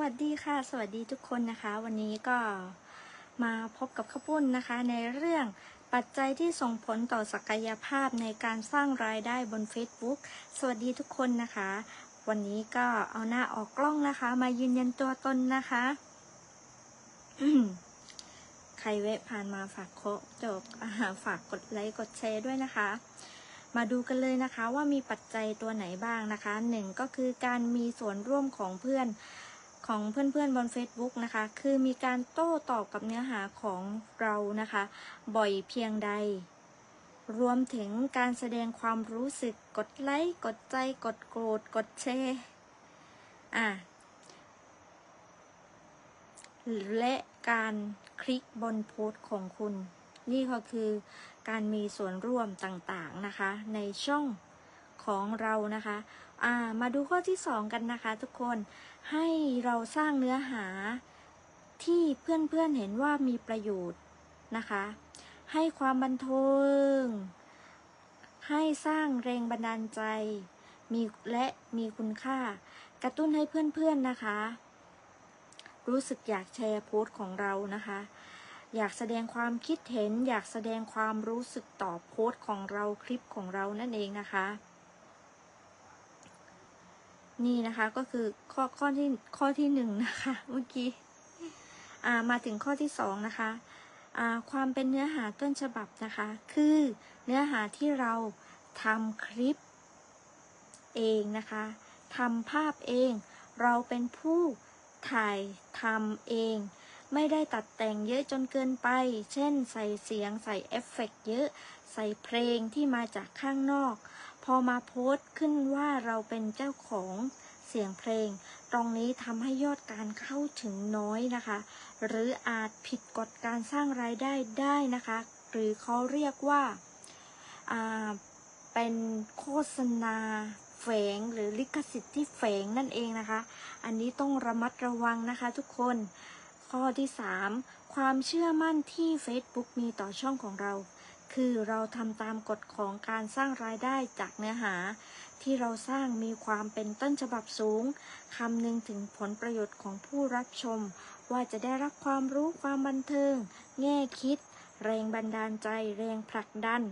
วัสดีค่ะ สวัสดีทุกคนนะคะ วันนี้ก็มาพบกับข้าวปุ้นนะคะ ในเรื่องปัจจัยที่ส่งผลต่อศักยภาพในการสร้างรายได้บน Facebook สวัสดีทุกคนนะคะ วันนี้ก็เอาหน้าออกกล้องนะคะ มายืนยันตัวตนนะคะใครแวะผ่านมาฝากโคจบฝากกดไลค์กดแชร์ด้วยนะคะ มาดูกันเลยนะคะว่ามีปัจจัยตัวไหนบ้างนะคะหนึ่งก็คือการมีส่วนร่วมของเพื่อน ของเพื่อนๆบน Facebook นะคะ คือมีการโต้ตอบกับเนื้อหาของเรานะคะ บ่อยเพียงใด รวมถึงการแสดงความรู้สึกกดไลค์กดใจกดโกรธกดแชร์อะและการคลิกบนโพสต์ของคุณ นี่ก็คือการมีส่วนร่วมต่างๆนะคะ ในช่อง ของเรานะคะามาดูข้อที่ 2 กันนะคะ ทุกคนให้เราสร้างเนื้อหาที่เพื่อนๆเห็นว่ามีประโยชน์นะคะ ให้ความบันเทิงให้สร้างแรงบันดาลใจมีและมีคุณค่า กระตุ้นให้เพื่อนๆนะคะ รู้สึกอยากแชร์โพสต์ของเรานะคะ อยากแสดงความคิดเห็น อยากแสดงความรู้สึกต่อโพสต์ของเราคลิปของเรานั่นเองนะคะ นี่นะคะก็คือข้อข้อที่ข้อที่หนึ่งนะคะ เมื่อกี้มาถึงข้อที่สองนะคะความเป็นเนื้อหาต้นฉบับนะคะ คือเนื้อหาที่เราทำคลิปเองนะคะทำภาพเอง เราเป็นผู้ถ่ายทำเอง ไม่ได้ตัดแต่งเยอะจนเกินไป เช่น ใส่เสียง ใส่เอฟเฟกต์เยอะ ใส่เพลงที่มาจากข้างนอก พอมาโพสต์ขึ้นว่าเราเป็นเจ้าของเสียงเพลง ตรงนี้ทำให้ยอดการเข้าถึงน้อยนะคะ หรืออาจผิดกฎการสร้างรายได้ได้นะคะ หรือเขาเรียกว่าาเป็นโฆษณาแฝงหรือลิขสิทธิ์ที่แฝงนั่นเองนะคะ อันนี้ต้องระมัดระวังนะคะทุกคน ข้อที่ 3 ความเชื่อมั่นที่ Facebook มีต่อช่องของเรา คือเราทำตามกฎของการสร้างรายได้จากเนื้อหา ที่เราสร้างมีความเป็นต้นฉบับสูงคำนึงถึงผลประโยชน์ของผู้รับชม ว่าจะได้รับความรู้ความบันเทิง แง่คิด แรงบันดาลใจ แรงผลักดัน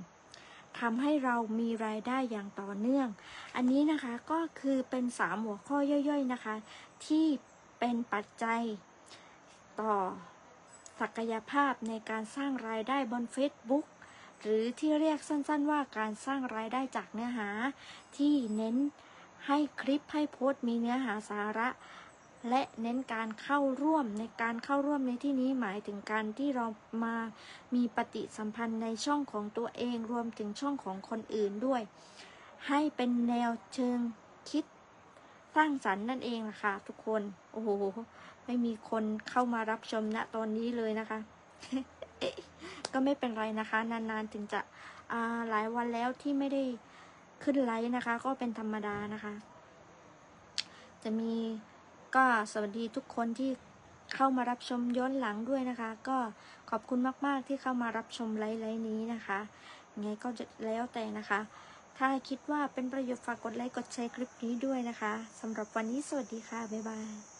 ทำให้เรามีรายได้อย่างต่อเนื่อง อันนี้นะคะก็คือเป็นสามหัวข้อย่อยๆนะคะ ที่เป็นปัจจัยต่อศักยภาพในการสร้างรายได้บน Facebook หรือที่เรียกสั้นๆว่าการสร้างรายได้จากเนื้อหา ที่เน้นให้คลิปให้โพสต์มีเนื้อหาสาระ และเน้นการเข้าร่วมในการเข้าร่วมในที่นี้หมายถึงการที่เรามามีปฏิสัมพันธ์ในช่องของตัวเองรวมถึงช่องของคนอื่นด้วย ให้เป็นแนวเชิงคิดสร้างสรรค์นั่นเองนะคะทุกคนโอ้โหไม่มีคนเข้ามารับชมณตอนนี้เลยนะคะ ก็ไม่เป็นไรนะคะ นานๆถึงจะหลายวันแล้วที่ไม่ได้ขึ้นไลฟ์นะคะ ก็เป็นธรรมดานะคะ จะมีก็สวัสดีทุกคนที่เข้ามารับชมย้อนหลังด้วยนะคะ ก็ขอบคุณมาก ๆ ที่เข้ามารับชมไลฟ์ไลฟ์นี้นะคะไงก็จะแล้วแต่นะคะ ถ้าคิดว่าเป็นประโยชน์ฝากกดไลค์กดแชร์คลิปนี้ด้วยนะคะสำหรับวันนี้สวัสดีค่ะบ๊ายบาย